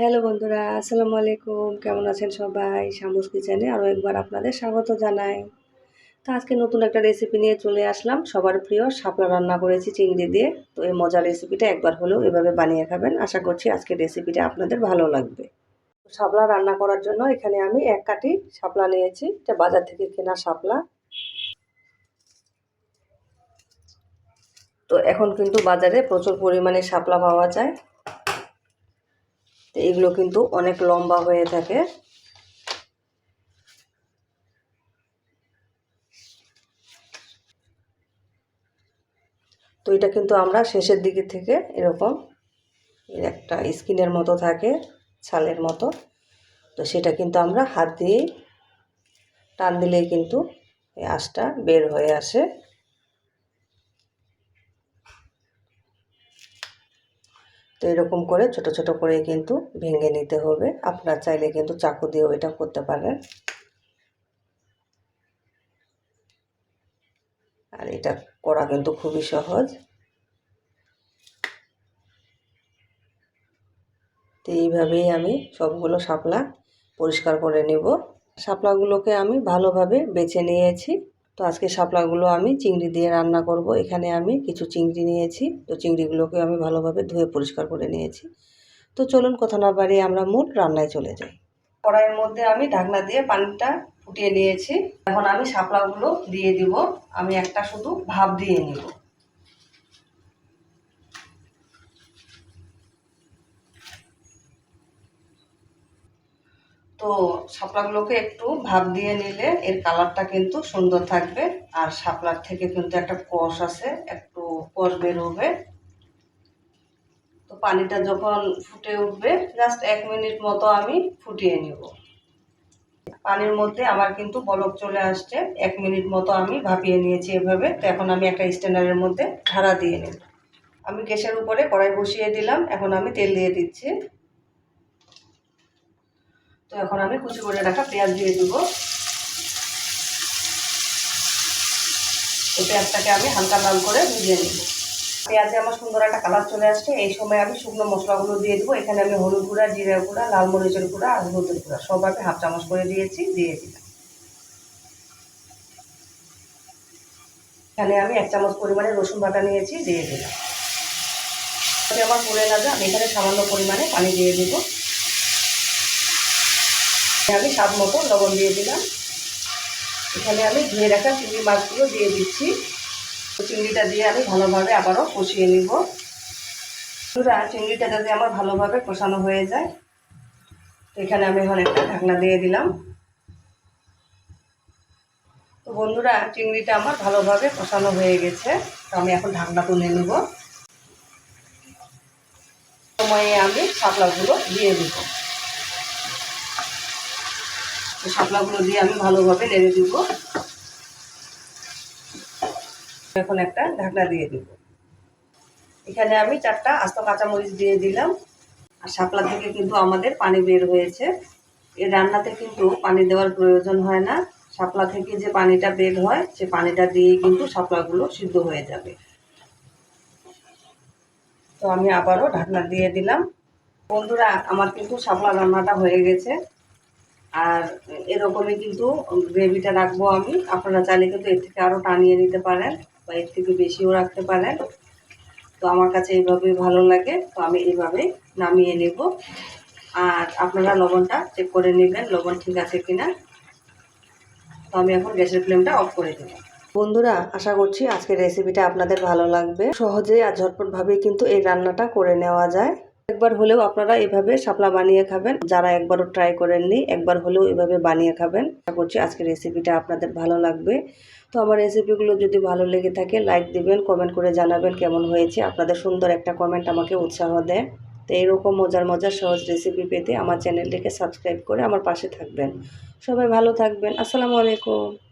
Hello বন্ধুরা, আসসালামু আলাইকুম। কেমন আছেন সবাই? শামুস কিচেনে আরও একবার আপনাদের স্বাগত জানাই। তো আজকে নতুন একটা রেসিপি নিয়ে চলে আসলাম। সবার প্রিয় শাপলা রান্না করেছি চিংড়ি দিয়ে। তো এই মজার রেসিপিটা একবার হলেও এভাবে বানিয়ে খাবেন। আশা করছি আজকের রেসিপিটা আপনাদের ভালো লাগবে। শাপলা রান্না করার জন্য এখানে আমি এক কাটি শাপলা নিয়েছি। এটা বাজার থেকে কেনা শাপলা। তো এখন কিন্তু বাজারে প্রচুর পরিমাণে শাপলা পাওয়া যায়। তো এগুলো কিন্তু অনেক লম্বা হয়ে থাকে। তো এটা কিন্তু আমরা শেষের দিকে থেকে এরকম একটা স্কিনের মতো থাকে, ছালের মতো। তো সেটা কিন্তু আমরা হাত দিয়েই টান দিলেই কিন্তু এই আঁশটা বের হয়ে আসে। তো এরকম করে ছোট ছোট করে কিন্তু ভেঙে নিতে হবে। আপনারা চাইলে কিন্তু চাকু দিয়েও এটা করতে পারেন। আর এটা করা কিন্তু খুবই সহজ। তো এইভাবেই আমি সবগুলো শাপলা পরিষ্কার করে নেব। শাপলাগুলোকে আমি ভালোভাবে বেছে নিয়েছি। তো আজকে শাপলাগুলো আমি চিংড়ি দিয়ে রান্না করব। এখানে আমি কিছু চিংড়ি নিয়েছি। তো চিংড়িগুলোকে আমি ভালোভাবে ধুয়ে পরিষ্কার করে নিয়েছি। তো চলুন কথা না বাড়িয়ে আমরা মূল রান্নায় চলে যাই। কড়াইয়ের মধ্যে আমি ঢাকনা দিয়ে পানিটা ফুটিয়ে নিয়েছি। এখন আমি শাপলাগুলো দিয়ে দিব। আমি একটা শুধু ভাপ দিয়ে নিব। তো শাপলাগুলোকে একটু ভাপ দিয়ে নিলে এর কালারটা কিন্তু সুন্দর থাকবে। আর শাপলার থেকে কিন্তু একটা কষ আছে, একটু কষ বেরোবে তো পানিটা যখন ফুটে উঠবে জাস্ট এক মিনিট মতো আমি ফুটিয়ে নিব। পানির মধ্যে আমার কিন্তু বলক চলে আসছে, এক মিনিট মতো আমি ভাপিয়ে নিয়েছি এভাবে। তো এখন আমি একটা স্ট্যান্ডারের মধ্যে ঢাড়া দিয়ে নেব। আমি গ্যাসের উপরে কড়াই বসিয়ে দিলাম, এখন আমি তেল দিয়ে দিচ্ছি। তো এখন আমি কুচি করে রাখা পেঁয়াজ দিয়ে দেব। তো পেঁয়াজটাকে আমি হালকা লাল করে ভেজে নেব। পেঁয়াজে আমার সুন্দর একটা কালার চলে আসছে। এই সময় আমি শুকনো মশলাগুলো দিয়ে দেবো। এখানে আমি হলুদ গুঁড়া, জিরা গুঁড়া, লাল মরিচের গুঁড়া আর হলুদের গুঁড়া সব আমি হাফ চামচ করে দিয়েছি, দিয়ে দিলাম। এখানে আমি এক চামচ পরিমাণে রসুন বাটা নিয়েছি, দিয়ে দিলাম। আমার পুড়ে না আমি এখানে সামান্য পরিমাণে পানি দিয়ে দেবো। আমি স্বাদ মতো লবণ দিয়ে দিলাম। এখানে আমি ধুয়ে রাখা চিংড়ি মাছগুলো দিয়ে দিচ্ছি। চিংড়িটা দিয়ে আমি ভালোভাবে আবারও কষিয়ে নিব। পুরা চিংড়িটা যাতে আমার ভালোভাবে কষানো হয়ে যায়। এখানে আমি এখন একটা ঢাকনা দিয়ে দিলাম। তো বন্ধুরা, চিংড়িটা আমার ভালোভাবে কষানো হয়ে গেছে। তো আমি এখন ঢাকনা তুলে নেব। সময়ে আমি শাপলাগুলো দিয়ে দেবো। শাপলাগুলো দিয়ে আমি ভালোভাবে নেড়ে দিব। এখন একটা ঢাকনা দিয়ে দিব। এখানে আমি চারটা আস্ত কাঁচামরিচ দিয়ে দিলাম। আর শাপলা থেকে কিন্তু আমাদের পানি বের হয়েছে। এই রান্নাতে কিন্তু পানি দেওয়ার প্রয়োজন হয় না। শাপলা থেকে যে পানিটা বের হয়, সে পানিটা দিয়ে কিন্তু শাপলাগুলো সিদ্ধ হয়ে যাবে। তো আমি আবারও ঢাকনা দিয়ে দিলাম। বন্ধুরা, আমার কিন্তু শাপলা রান্নাটা হয়ে গেছে। আর এরকমই কিন্তু গ্রেভিটা রাখব আমি। আপনারা চাইলে কিন্তু এর থেকে আরও টানিয়ে নিতে পারেন বা এর থেকে বেশিও রাখতে পারেন। তো আমার কাছে এইভাবেই ভালো লাগে। তো আমি এইভাবেই নামিয়ে নেব। আর আপনারা লবণটা চেক করে নেবেন লবণ ঠিক আছে কিনা। তো আমি এখন গ্যাসের ফ্লেমটা অফ করে দেবো। বন্ধুরা, আশা করছি আজকের রেসিপিটা আপনাদের ভালো লাগবে। সহজেই আর ঝটপটভাবেই কিন্তু এই রান্নাটা করে নেওয়া যায়। একবার হলেও আপনারা এভাবে শাপলা বানিয়ে খাবেন। যারা একবারও ট্রাই করেননি, একবার হলেও এভাবে বানিয়ে খাবেন। আশা করছি আজকের রেসিপিটা আপনাদের ভালো লাগবে। তো আমার রেসিপিগুলো যদি ভালো লেগে থাকে লাইক দিবেন কমেন্ট করে জানাবেন কেমন হয়েছে। আপনাদের সুন্দর একটা কমেন্ট আমাকে উৎসাহ দেয়। তো এরকম মজার মজার, সহজ রেসিপি পেতে আমার চ্যানেলটিকে সাবস্ক্রাইব করে আমার পাশে থাকবেন। সবাই ভালো থাকবেন। আসসালামু আলাইকুম।